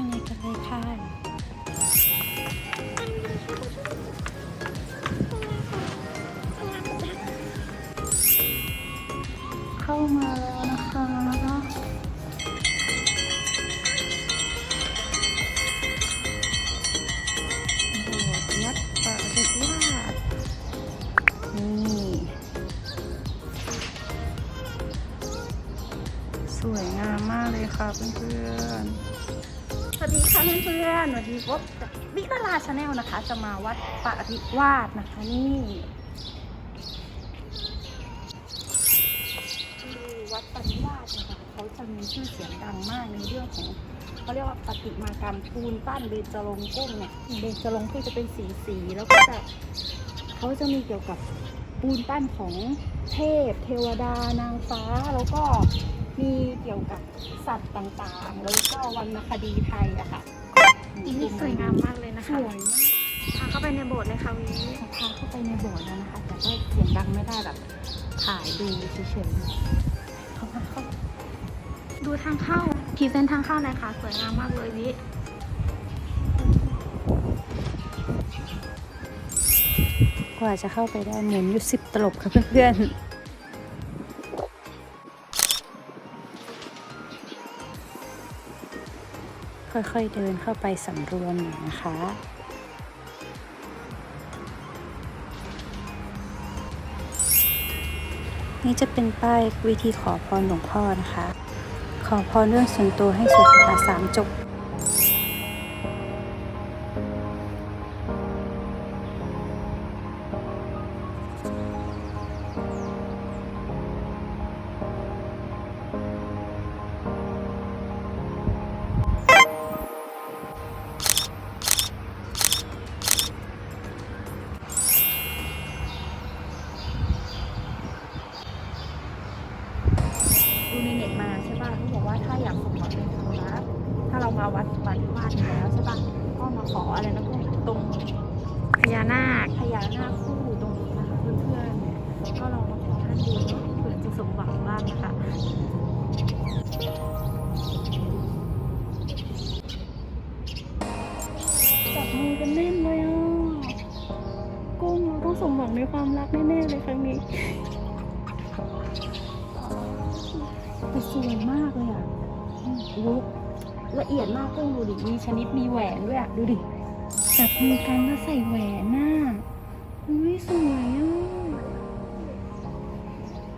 างในกันเลยค่ะ เข้ามาแล้วนะคะโบสถ์วัดปริวาสนี่สวยงามมากเลยค่ะเพื่อนๆ สวัสดีค่ะเพื่อนๆสวัสดีพบกับวิลาลาชาแนลนะคะ จะมาวัดปริวาสนะคะนี่คือวัดปริวาสนะคะเขาจะมีชื่อเสียงดังมากในเรื่องของเขาเรียกว่าปฏิมากรรมปูนปั้นเบญจรงค์กุ้งเนี่ยเบญจรงค์กุ้งจะเป็นสีสีแล้วก็จะเขาจะมีเกี่ยวกับปูนปั้นของเทพ เทวดานางฟ้าแล้วก็ มีเกี่ยวกับสัตว์ต่างๆ แล้วก็วรรณคดีไทยอะค่ะอันนี้สวยงามมากเลยนะสคะวยมากพาเข้าไปในโบสถ์เลยค่ะวิพาเข้าไปในโบสถ์แล้วนะคะ แต่ก็เสียงดังไม่ได้แบบถ่ายดูเฉยๆเข้ามาเข้าดูทางเข้าพรีเซนต์ทางเข้าหน่อยค่ะสวยงามมากเลยวิกว่าจะเข้าไปได้หมุนอยู่สิบตลบค่ะเพื่อนๆ ค่อยๆเดินเข้าไปสำรวมหน่อยนะคะนี่จะเป็นป้ายวิธีขอพรหลวงพ่อนะคะ ขอพรเรื่องส่วนตัวให้สุขภาสามจบ มาขออะไรนะพวกตรงพญานาคพญานาคคู่ ละเอียดมากกุ้งดูดิ มีชนิดมีแหวนด้วยอะดูดิ จับมือกันแล้วใส่แหวนน่ะอุ้ยสวยอะ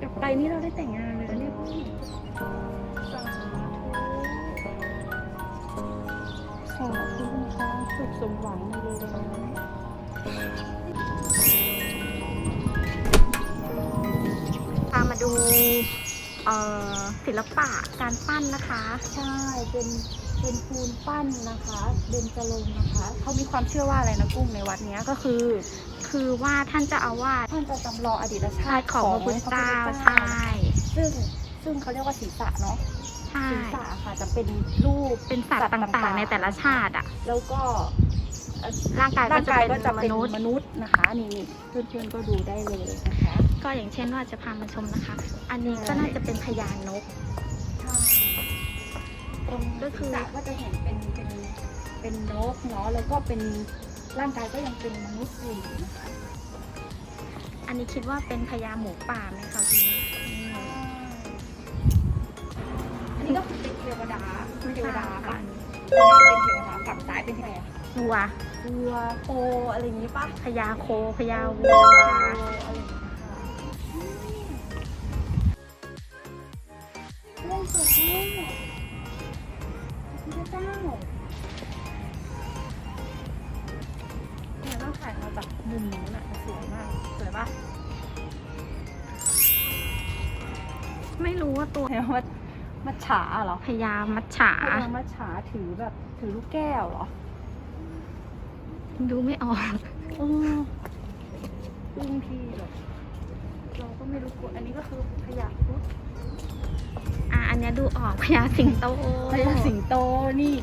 กลับไปนี่เราได้แต่งงานเลยนะเนี่ยพี่สาธุสาธุนะคะสุขสมหวังในเร็วๆนี้ ศิลปะการปั้นนะคะ ใช่เป็นเป็นปูนปั้นนะคะเบญจรงค์นะคะ เขามีความเชื่อว่าอะไรนะกุ้งในวัดเนี้ยก็คือ คือว่าท่านเจะอาวาสท่านจะจำลองอดีตชาชาติติของพระพุทธเจ้าใช่ซึ่งซึ่งเขาเรียกว่าศีรษะเนาะใช่ศีรษะค่ะจะเป็นรูปเป็นสัตว์ต่างๆ ในแต่ละชาติอะ แล้วก็เอ่อร่างกายก็ร่างจะกายเป็ก็จะนมเป็นนุษย์มนุษย์นะคะนี่นี่เพื่อนๆก็ดูได้เลยนะคะ ก็อย่างเช่นว่าจะพามาชมนะคะ อันนี้ก็น่าจะเป็นพญานกใช่ตรงก็คือศีรษะก็จะเห็นเป็นเป็นเป็นนกเนาะแล้วก็เป็นร่างกายก็ยังเป็นมนุษย์อยู่นะคะอันนี้คิดว่าเป็นพญาหมูป่าไหมคะพี่อืมอันนี้ก็คือเป็นเทวดาไม่เทวดาทราบปะค่ะเป็นเทวดาฝั่งซ้ายเป็นใครอะวัววัวโคอะไรอย่างนี้ปะพญาโคพญาวัวัววอะไรอย่างเรู้ว่าตัวเห็นว่ามัจฉาเหรอพญามัจฉาพลังมัจฉาถือแบบถือลูกแก้วเหรอ ดูไม่ออกเออบางทีแบบเราก็ไม่รู้กฎอันนี้ก็คือขยะพุทธอะอันเนี้ยดูออกพญาสิงโตพญาสิงโตนี่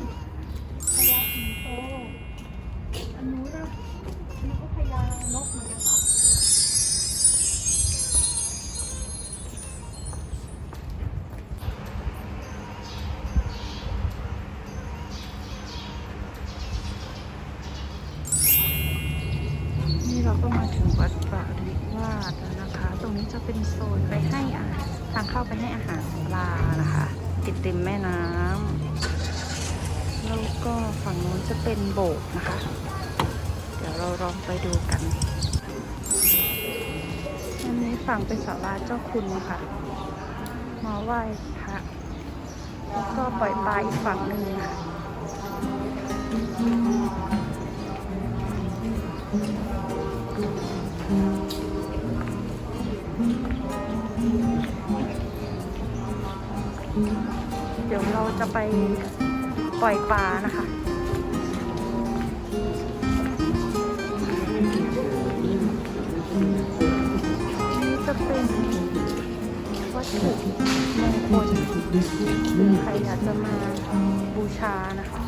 เราก็มาถึงวัดปาริวาสแล้วนะคะ ตรงนี้จะเป็นโซนไปให้อาหารทางเข้าไปให้อาหารปลานะคะ ติดริมแม่น้ำแล้วก็ฝั่งนู้นจะเป็นโบสถ์นะคะ เดี๋ยวเราลองไปดูกันอันนี้ฝั่งเป็นศาลาเจ้าคุณนะคะ มาไหว้พระแล้วก็ปล่อยปลาอีกฝั่งหนึ่งค่ะ จะไปปล่อยปลานะคะ นี่จะเป็นวัตถุมงคลใครอยากจะมาบูชานะคะ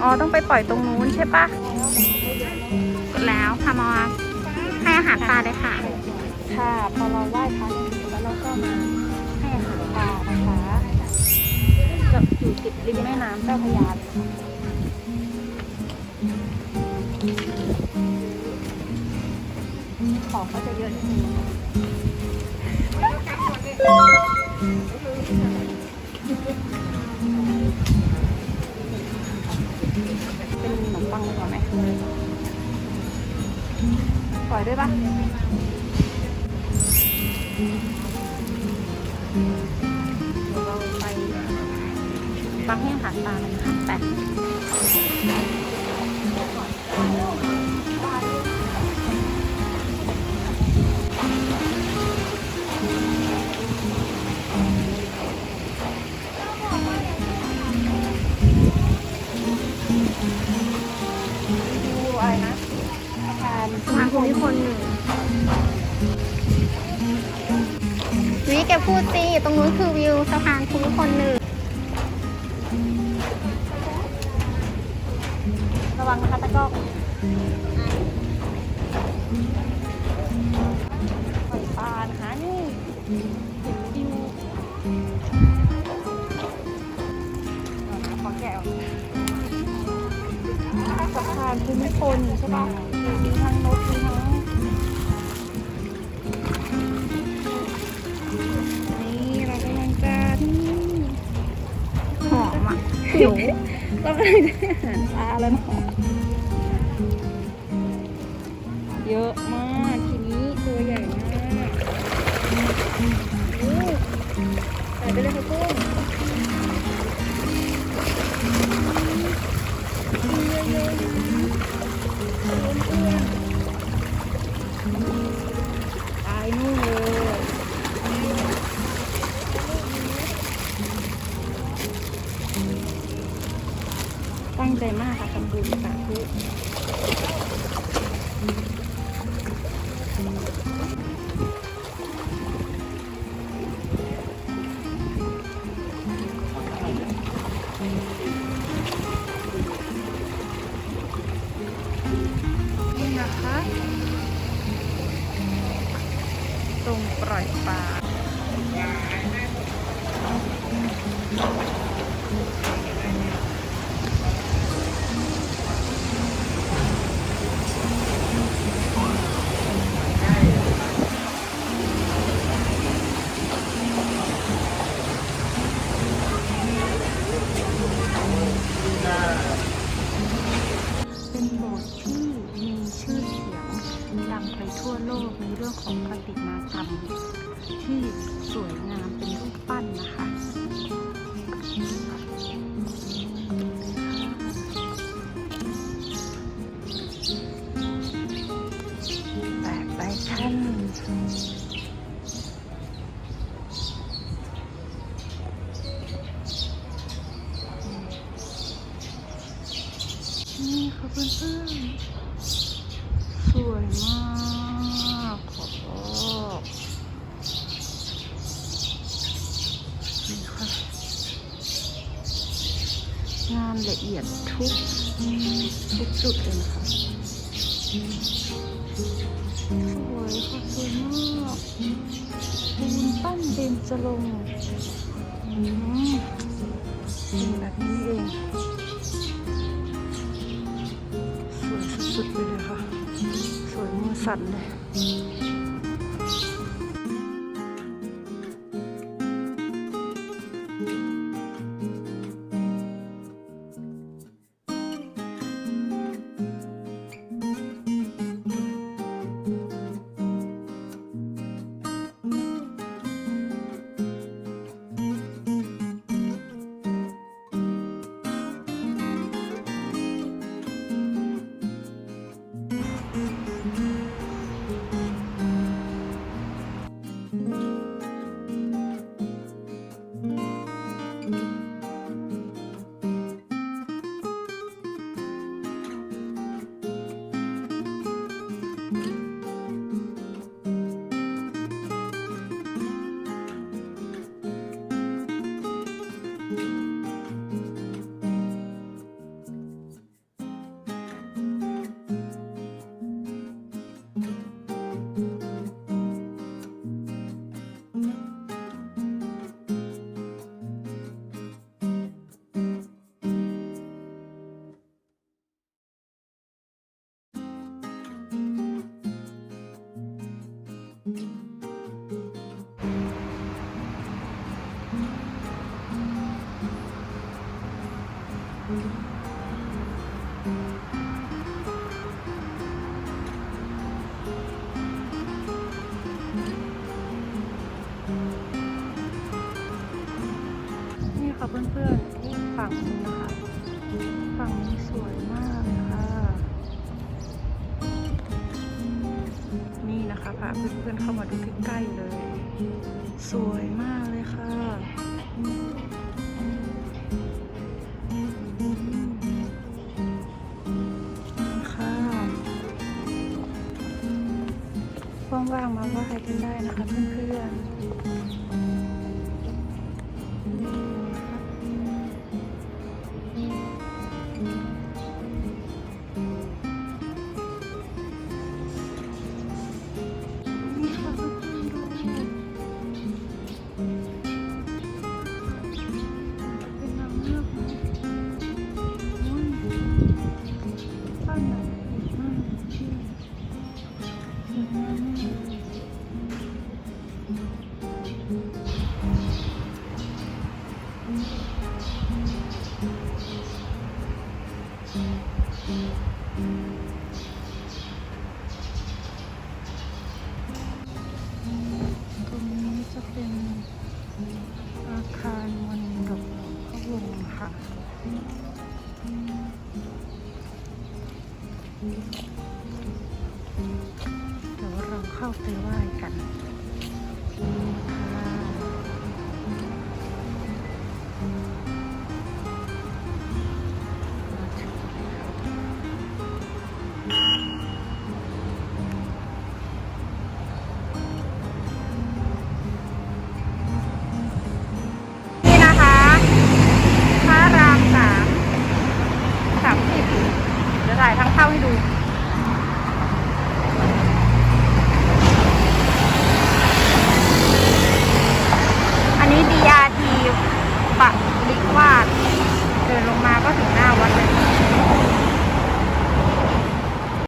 อ๋อ ต้องไปปล่อยตรงนู้นใช่ปะแล้วพามาให้อาหารปลาเลยค่ะ ค่ะ พอเราไหว้พระเสร็จแล้วเราก็มาให้อาหารปลานะคะจะอยู่ติดริมแม่น้ำเจ้าพระยาเลยค่ะของเขาจะเยอะนิดนึง เป็นขนมปังดีกว่าไหมปล่อยด้วยปะเดี๋ยวเราไปฟังให้อาหารปลากันนะคะแต่ดู นะคะตะกร้องปล่อยปลานะคะนี่เห็นวิวเอานะขอแกะออกสะพานภูมิพลใช่ปะมีทั้งนกมีทั้งนี่เรากำลังจะนี่หอมอะหิวเรากำลังได้อาหารปลาแล้วเนาะ เยอะมากทีนี้ตัวใหญ่มากโอ้ใส่ไปเลยค่ะกุ้งตายนู่นเลย ตั้งใจมากค่ะทำบุญสาธุ 对， งานละเอียดทุกทุกจุดเลยนะคะสวยค่ะสวยมากปูนปั้นเบญจรงอืมเป็นแบบนี้เอง สวยสุดๆไปเลยค่ะ สวยมือสั่นเลย นี่ค่ะเพื่อนๆที่ฝั่งนี้นะคะฝั่งนี้สวยมากเลยค่ะ นี่นะคะพาเพื่อนๆเข้ามาดูใกล้ๆเลย สวย ว่างๆมาไหว้กันได้นะคะเพื่อนๆ